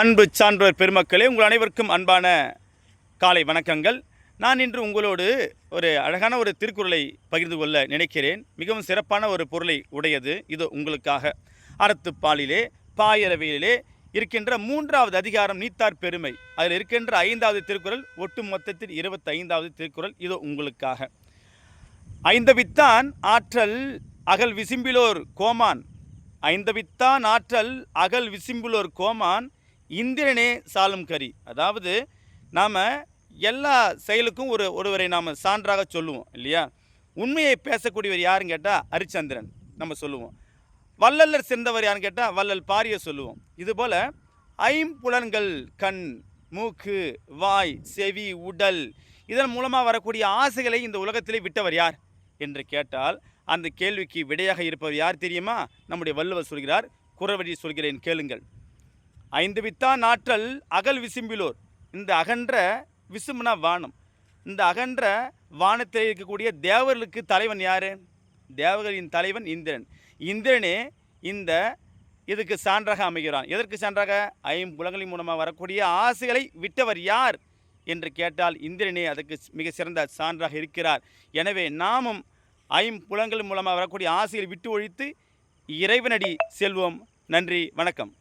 அன்பு சான்றோர் பெருமக்களே உங்கள் அனைவருக்கும் அன்பான காலை வணக்கங்கள். நான் இன்று உங்களோடு ஒரு அழகான ஒரு திருக்குறளை பகிர்ந்து கொள்ள நினைக்கிறேன். மிகவும் சிறப்பான ஒரு பொருளை உடையது. இது உங்களுக்காக அறத்துப்பாலிலே பாயரவியலிலே இருக்கின்ற மூன்றாவது அதிகாரம் நீத்தார் பெருமை. அதில் இருக்கின்ற ஐந்தாவது திருக்குறள் ஒட்டு மொத்தத்தில் இருபத்தி ஐந்தாவது திருக்குறள். இது உங்களுக்காக. ஐந்தவித்தான் ஆற்றல் அகல் விசிம்பிலோர் கோமான். ஐந்தவித்தான் ஆற்றல் அகல் விசிம்பிலோர் கோமான். இந்திரனே சாலும் கரி. அதாவது நாம் எல்லா செயலுக்கும் ஒரு ஒருவரை நாம் சான்றாக சொல்லுவோம் இல்லையா? உண்மையை பேசக்கூடியவர் யாருன்னு கேட்டால் ஹரிச்சந்திரன் நம்ம சொல்லுவோம். வள்ளலர் சிறந்தவர் யாருன்னு கேட்டால் வள்ளல் பாரிய சொல்லுவோம். இதுபோல் ஐம்புலன்கள் கண் மூக்கு வாய் செவி உடல் இதன் மூலமாக வரக்கூடிய ஆசைகளை இந்த உலகத்திலே விட்டவர் யார் என்று கேட்டால் அந்த கேள்விக்கு விடையாக இருப்பவர் யார் தெரியுமா? நம்முடைய வள்ளுவர் சொல்கிறார் குறவழி சொல்கிறேன் கேளுங்கள். ஐந்து வித்தான் ஆற்றல் அகல் விசும்பிலோர். இந்த அகன்ற விசும்புனா வானம். இந்த அகன்ற வானத்தில் இருக்கக்கூடிய தேவர்களுக்கு தலைவன் யார்? தேவர்களின் தலைவன் இந்திரன். இந்திரனே இந்த இதுக்கு சான்றாக அமைகிறான். எதற்கு சான்றாக? ஐம்புலங்களின் மூலமாக வரக்கூடிய ஆசைகளை விட்டவர் யார்? என்று கேட்டால் இந்திரனே அதுக்கு மிக சிறந்த சான்றாக இருக்கிறார். எனவே நாமும் ஐம்புலங்கள் மூலமாக வரக்கூடிய ஆசைகளை விட்டு ஒழித்து இறைவனடி செல்வோம். நன்றி வணக்கம்.